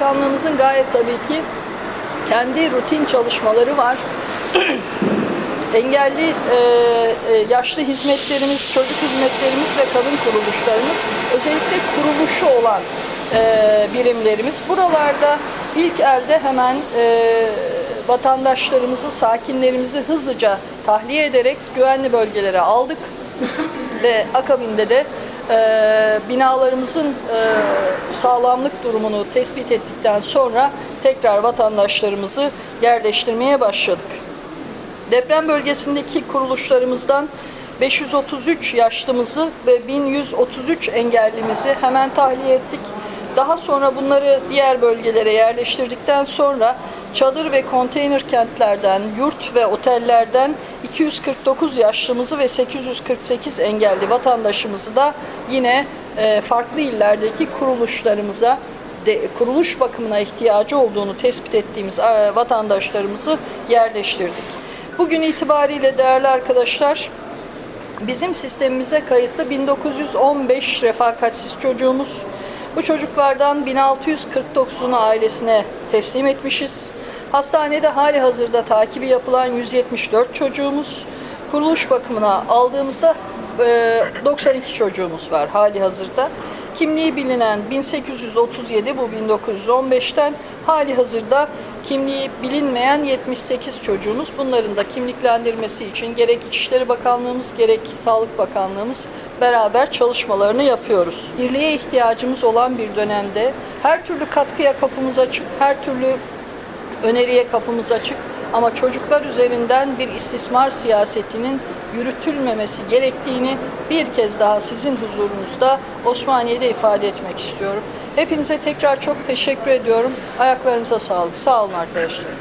Bakanlığımızın gayet tabii ki kendi rutin çalışmaları var. Engelli e, e, yaşlı hizmetlerimiz, çocuk hizmetlerimiz ve kadın kuruluşlarımız özellikle kuruluşu olan e, birimlerimiz. Buralarda ilk elde hemen e, vatandaşlarımızı, sakinlerimizi hızlıca tahliye ederek güvenli bölgelere aldık ve akabinde de e, binalarımızın e, sağlamlık durumunu tespit ettikten sonra tekrar vatandaşlarımızı yerleştirmeye başladık. Deprem bölgesindeki kuruluşlarımızdan 533 yaşlımızı ve 1133 engellimizi hemen tahliye ettik. Daha sonra bunları diğer bölgelere yerleştirdikten sonra çadır ve konteyner kentlerden, yurt ve otellerden 249 yaşlımızı ve 848 engelli vatandaşımızı da yine e, farklı illerdeki kuruluşlarımıza kuruluş bakımına ihtiyacı olduğunu tespit ettiğimiz e, vatandaşlarımızı yerleştirdik. Bugün itibariyle değerli arkadaşlar bizim sistemimize kayıtlı 1915 refakatsiz çocuğumuz. Bu çocuklardan 1649'unu ailesine teslim etmişiz. Hastanede hali hazırda takibi yapılan 174 çocuğumuz. Kuruluş bakımına aldığımızda e, 92 çocuğumuz var hali hazırda. Kimliği bilinen 1837 bu 1915'ten hali hazırda kimliği bilinmeyen 78 çocuğumuz. Bunların da kimliklendirmesi için gerek İçişleri Bakanlığımız gerek Sağlık Bakanlığımız beraber çalışmalarını yapıyoruz. Birliğe ihtiyacımız olan bir dönemde her türlü katkıya kapımız açık, her türlü öneriye kapımız açık ama çocuklar üzerinden bir istismar siyasetinin yürütülmemesi gerektiğini bir kez daha sizin huzurunuzda Osmaniye'de ifade etmek istiyorum. Hepinize tekrar çok teşekkür ediyorum. Ayaklarınıza sağlık. Sağ olun arkadaşlar.